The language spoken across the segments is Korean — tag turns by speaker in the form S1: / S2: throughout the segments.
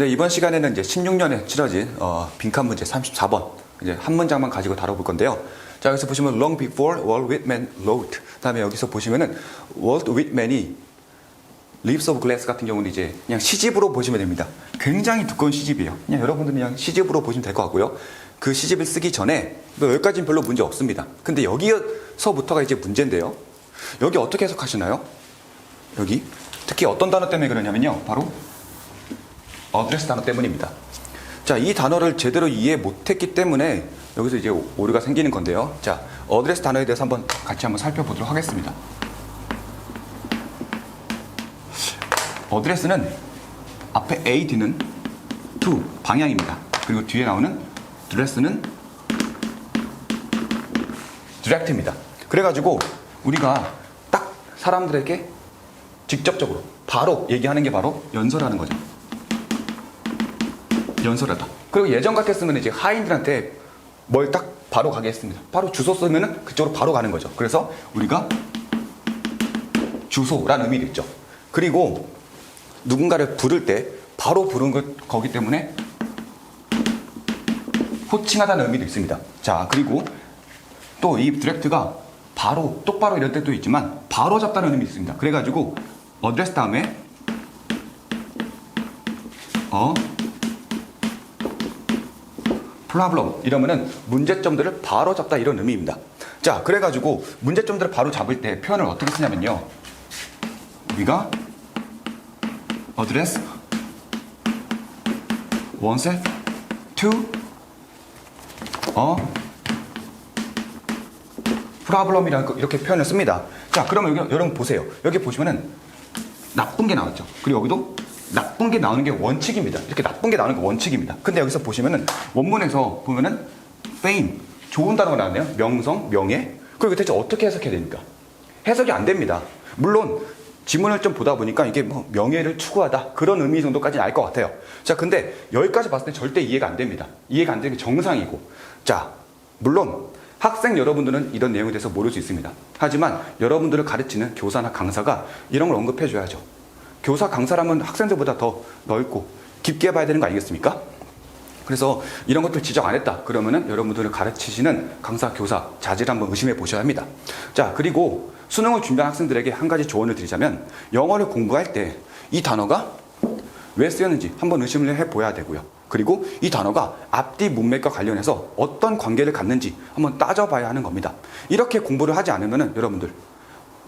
S1: 네, 이번 시간에는 이제 16년에 치러진 어, 빈칸 문제 34번 이제 한 문장만 가지고 다뤄볼 건데요. 자, 여기서 보시면 long before Walt Whitman wrote. 그다음에 여기서 보시면은 Walt Whitman이 Leaves of Glass 같은 경우는 이제 그냥 시집으로 보시면 됩니다. 굉장히 두꺼운 시집이에요. 그냥 여러분들 그냥 시집으로 보시면 될 것 같고요. 그 시집을 쓰기 전에 뭐 여기까지는 별로 문제 없습니다. 근데 여기서부터가 이제 문제인데요. 여기 어떻게 해석하시나요? 여기 특히 어떤 단어 때문에 그러냐면요. 바로 어드레스 단어 때문입니다. 자, 이 단어를 제대로 이해 못했기 때문에 여기서 이제 오류가 생기는 건데요. 자, 어드레스 단어에 대해서 한번 같이 한번 살펴보도록 하겠습니다. 어드레스는 앞에 A, D는 to 방향입니다. 그리고 뒤에 나오는 드레스는 디렉트입니다. 그래가지고 우리가 딱 사람들에게 직접적으로 바로 얘기하는 게 바로 연설하는 거죠. 연설하다. 그리고 예전 같았으면 이제 하인들한테 뭘 딱 바로 가게 했습니다. 바로 주소 쓰면은 그쪽으로 바로 가는 거죠. 그래서 우리가 주소라는 의미도 있죠. 그리고 누군가를 부를 때 바로 부른 것 거기 때문에 호칭하다는 의미도 있습니다. 자, 그리고 또이 디렉트가 바로 똑바로 이럴 때도 있지만 바로 잡다는 의미도 있습니다. 그래가지고 어드레스 다음에 어 플라블럼 이러면은 문제점들을 바로 잡다 이런 의미입니다. 자, 그래가지고 문제점들을 바로 잡을 때 표현을 어떻게 쓰냐면요. 우리가 address oneself to a problem이라는 거 이렇게 표현을 씁니다. 자, 그러면 여기 여러분 보세요. 여기 보시면은 나쁜 게 나왔죠. 그리고 여기도 나쁜 게 나오는 게 원칙입니다. 이렇게 나쁜 게 나오는 게 원칙입니다. 근데 여기서 보시면은 원문에서 보면은 fame 좋은 단어가 나왔네요. 명성, 명예. 그리고 대체 어떻게 해석해야 됩니까? 해석이 안 됩니다. 물론 지문을 좀 보다 보니까 이게 뭐 명예를 추구하다 그런 의미 정도까지는 알 것 같아요. 자, 근데 여기까지 봤을 때 절대 이해가 안 됩니다. 이해가 안 되는 게 정상이고. 자, 물론 학생 여러분들은 이런 내용에 대해서 모를 수 있습니다. 하지만 여러분들을 가르치는 교사나 강사가 이런 걸 언급해 줘야죠. 교사 강사라면 학생들보다 더 넓고 깊게 봐야 되는 거 아니겠습니까? 그래서 이런 것들 지적 안 했다. 그러면은 여러분들을 가르치시는 강사, 교사 자질을 한번 의심해 보셔야 합니다. 자, 그리고 수능을 준비한 학생들에게 한 가지 조언을 드리자면 영어를 공부할 때 이 단어가 왜 쓰였는지 한번 의심을 해 보야 되고요. 그리고 이 단어가 앞뒤 문맥과 관련해서 어떤 관계를 갖는지 한번 따져봐야 하는 겁니다. 이렇게 공부를 하지 않으면은 여러분들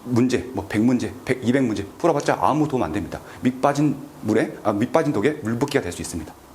S1: 문제, 뭐 100문제, 100, 200문제 풀어봤자 아무 도움 안 됩니다. 밑 빠진 물에, 아, 밑 빠진 독에 물 붓기가 될 수 있습니다.